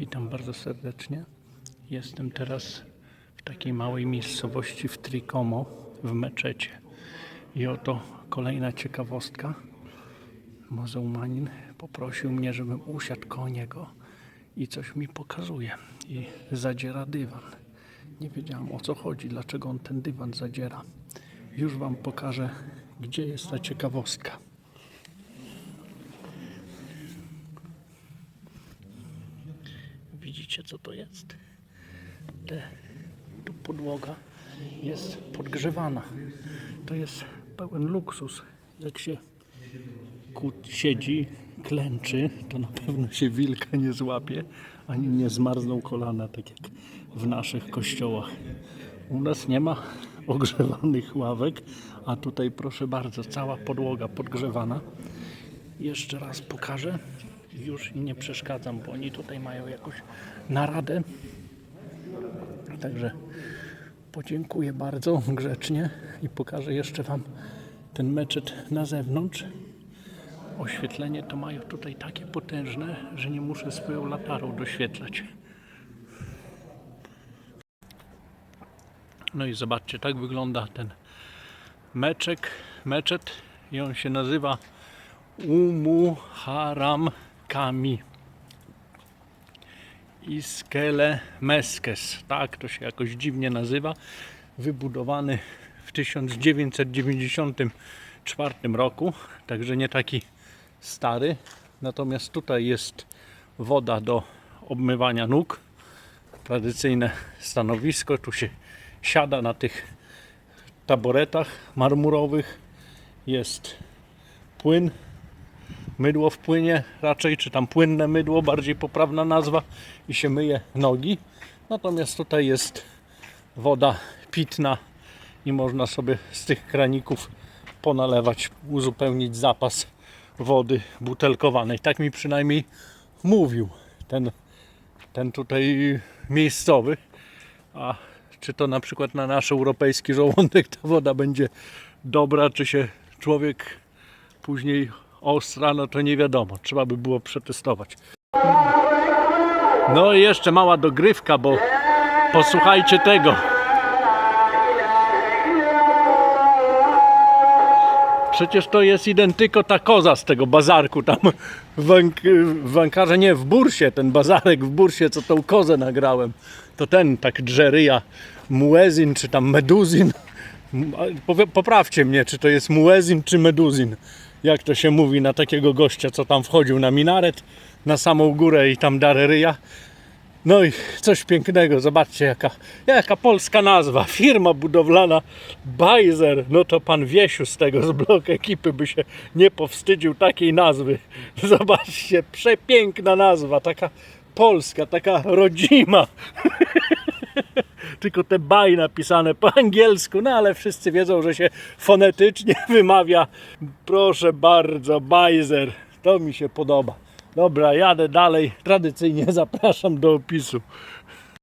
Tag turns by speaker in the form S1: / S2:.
S1: Witam bardzo serdecznie. Jestem teraz w takiej małej miejscowości w Trikomo w meczecie. I oto kolejna ciekawostka. Muzułmanin poprosił mnie, żebym usiadł koło niego i coś mi pokazuje. I zadziera dywan. Nie wiedziałam o co chodzi, dlaczego on ten dywan zadziera. Już Wam pokażę, gdzie jest ta ciekawostka. Widzicie co to jest? Tu podłoga jest podgrzewana. To jest pełen luksus. Jak się ku, siedzi, klęczy, to na pewno się wilka nie złapie, ani nie zmarzną kolana, tak jak w naszych kościołach. U nas nie ma ogrzewanych ławek, a tutaj proszę bardzo, cała podłoga podgrzewana. Jeszcze raz pokażę. Już nie przeszkadzam, bo oni tutaj mają jakąś naradę. Także podziękuję bardzo grzecznie i pokażę jeszcze Wam ten meczet na zewnątrz. Oświetlenie to mają tutaj takie potężne, że nie muszę swoją latarą doświetlać. No i zobaczcie, tak wygląda ten meczek, meczet i on się nazywa Umu Haram Kami. Iskele Meskes, tak to się jakoś dziwnie nazywa. Wybudowany w 1994 roku, także nie taki stary. Natomiast tutaj jest woda do obmywania nóg. Tradycyjne stanowisko. Tu się siada na tych taboretach marmurowych. Jest płyn mydło w płynie raczej, czy tam płynne mydło, bardziej poprawna nazwa i się myje nogi. Natomiast tutaj jest woda pitna i można sobie z tych kraników ponalewać, uzupełnić zapas wody butelkowanej. Tak mi przynajmniej mówił ten, ten tutaj miejscowy. A czy to na przykład na nasz europejski żołądek ta woda będzie dobra, czy się człowiek później ostra, no to nie wiadomo. Trzeba by było przetestować. No i jeszcze mała dogrywka, bo posłuchajcie tego. Przecież to jest identyko ta koza z tego bazarku tam w, w Wankarze, nie, w Bursie, ten bazarek w Bursie, co tą kozę nagrałem. To ten tak drzeryja Muezin, czy tam Meduzin. Poprawcie mnie, czy to jest Muezin, czy Meduzin. Jak to się mówi na takiego gościa, co tam wchodził na minaret, na samą górę i tam darę ryja. No i coś pięknego, zobaczcie jaka, jaka polska nazwa, firma budowlana Bajzer, no to pan Wiesiu z tego z blok ekipy by się nie powstydził takiej nazwy. Zobaczcie, przepiękna nazwa, taka polska, taka rodzima. Tylko te baj napisane po angielsku, no ale wszyscy wiedzą, że się fonetycznie wymawia. Proszę bardzo, Bajzer, to mi się podoba. Dobra, jadę dalej. Tradycyjnie zapraszam do opisu.